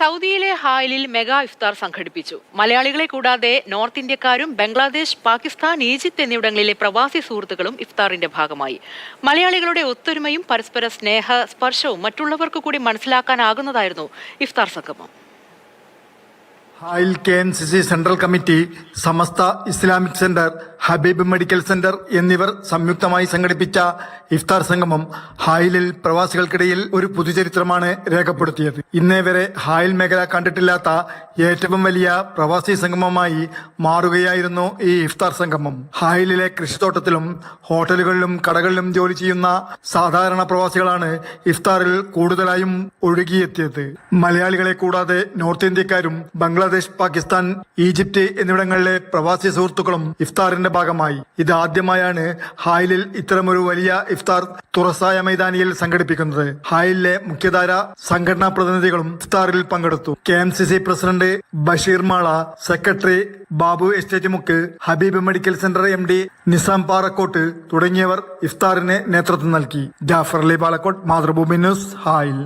സൗദിയിലെ ഹായലിൽ മെഗാ ഇഫ്താർ സംഘടിപ്പിച്ചു. മലയാളികളെ കൂടാതെ നോർത്ത് ഇന്ത്യക്കാരും ബംഗ്ലാദേശ് പാകിസ്ഥാൻ ഈജിപ്ത് എന്നിവിടങ്ങളിലെ പ്രവാസി സുഹൃത്തുക്കളും ഇഫ്താറിന്റെ ഭാഗമായി. മലയാളികളുടെ ഒത്തൊരുമയും പരസ്പര സ്നേഹ സ്പർശവും മറ്റുള്ളവർക്ക് കൂടി മനസ്സിലാക്കാനാകുന്നതായിരുന്നു ഇഫ്താർ സംഗമം. Hail K N C C central committee Samastha Islamic centre Habeeb medical centre എന്നിവർ സംയുക്തമായി സംഘടിപ്പിച്ച ഇഫ്താർ സംഗമം ഹായിലിൽ പ്രവാസികൾക്കിടയിൽ ഒരു പുതുചരിത്രമാണ് രേഖപ്പെടുത്തിയത്. ഇന്നേ വരെ ഹായിൽ മേഖല കണ്ടിട്ടില്ലാത്ത ഏറ്റവും വലിയ പ്രവാസി സംഗമമായി മാറുകയായിരുന്നു ഈ ഇഫ്താർ സംഗമം. ഹായിലിലെ കൃഷിത്തോട്ടത്തിലും ഹോട്ടലുകളിലും കടകളിലും ജോലി ചെയ്യുന്ന സാധാരണ പ്രവാസികളാണ് ഇഫ്താറിൽ കൂടുതലായും ഒഴുകിയെത്തിയത്. മലയാളികളെ കൂടാതെ നോർത്ത് ഇന്ത്യക്കാരും ബംഗ്ലാദേശ് പാകിസ്ഥാൻ ഈജിപ്ത് എന്നിവിടങ്ങളിലെ പ്രവാസി സുഹൃത്തുക്കളും ഇഫ്താറിന്റെ ഭാഗമായി. ഇത് ആദ്യമായാണ് ഹായിലിൽ ഇത്തരമൊരു വലിയ ഇഫ്താർ തുറസായ മൈതാനിയിൽ സംഘടിപ്പിക്കുന്നത്. ഹായിലിലെ മുഖ്യധാര സംഘടനാ പ്രതിനിധികളും ഇഫ്താറിൽ പങ്കെടുത്തു. K M C C president Basheer Mala secretary Babu estate Mukku Habeeb medical centre M D Nizam Parakkot തുടങ്ങിയവർ ഇഫ്താറിന് നേതൃത്വം നൽകി. Jafar Ali Palakkot Mathrubhumi news Hail.